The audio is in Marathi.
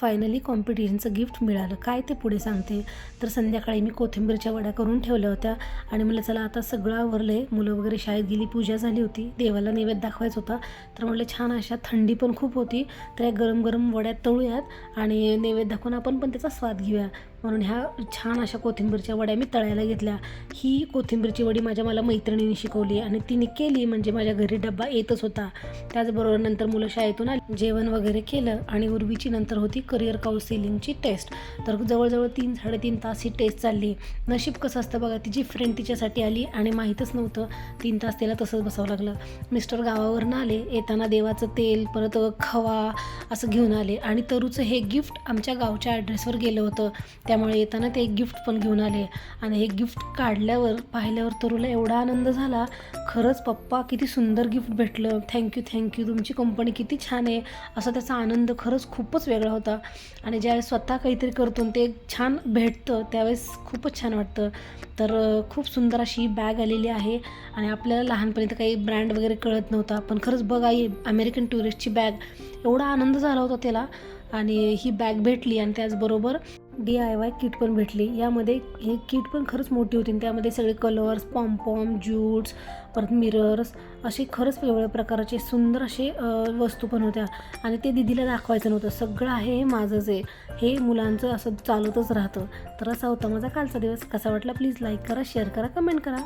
फायनली कॉम्पिटिशनचं गिफ्ट मिळालं. काय ते पुढे सांगते? तर संध्याकाळी मी कोथिंबीरच्या वड्या करून ठेवल्या होत्या. आणि म्हटलं चला आता सगळं आवरलं आहे मुलं वगैरे शाळेत गेली पूजा झाली होती. देवाला नैवेद्य दाखवायचा होता. तर म्हटलं छान अशा थंडी पण खूप होती. तर या गरम गरम वड्यात तळूयात आणि नैवेद्य दाखवून आपण पण त्याचा स्वाद घेऊया. म्हणून ह्या छान अशा कोथिंबीरच्या वड्या मी तळायला घेतल्या. ही कोथिंबीरची वडी माझ्या मला मैत्रिणीने शिकवली आणि तिने केली म्हणजे माझ्या घरी डब्बा येतच होता. त्याचबरोबर नंतर मुलं शाळेतून आली. जेवण वगैरे केलं आणि उर्वीची नंतर होती करिअर काउन्सिलिंगची टेस्ट तर जवळजवळ तीन साडेतीन तास ही टेस्ट चालली. नशीब कसं असतं बघा तिची फ्रेंड तिच्यासाठी आली आणि माहीतच नव्हतं तीन तास तिला तसंच बसावं लागलं. मिस्टर गावावरनं आले येताना देवाचं तेल परत खवा असं घेऊन आले आणि तरूचं हे गिफ्ट आमच्या गावच्या ॲड्रेसवर गेलं होतं. त्यामुळे येताना ते एक गिफ्ट पण घेऊन आले. आणि हे गिफ्ट काढल्यावर पाहिल्यावर तरुला एवढा आनंद झाला. खरंच पप्पा किती सुंदर गिफ्ट भेटलं. थँक्यू थँक्यू तुमची कंपनी किती छान आहे. असा त्याचा आनंद खरंच खूपच वेगळा होता. आणि ज्यावेळेस स्वतः काहीतरी करतो ते छान भेटतं त्यावेळेस खूपच छान वाटतं. तर खूप सुंदर अशी बॅग आलेली आहे. आणि आपल्याला लहानपणी तर काही ब्रँड वगैरे कळत नव्हता. पण खरंच बघ आई अमेरिकन टुरिस्टची बॅग एवढा आनंद झाला होता त्याला. आणि ही बॅग भेटली आणि त्याचबरोबर डी आय वाय किट पण भेटली. यामध्ये ही किट पण खरंच मोठी होती. आणि त्यामध्ये सगळे कलर्स पॉम्पॉम ज्यूट्स परत मिरर्स असे खरंच वेगवेगळ्या प्रकारचे सुंदर असे वस्तू पण होत्या. आणि ते दिदीला दाखवायचं नव्हतं. सगळं आहे हे माझंच आहे हे मुलांचं असं चालतच राहतं. तर असा होता माझा कालचा दिवस. कसा वाटला? प्लीज लाईक करा शेअर करा कमेंट करा.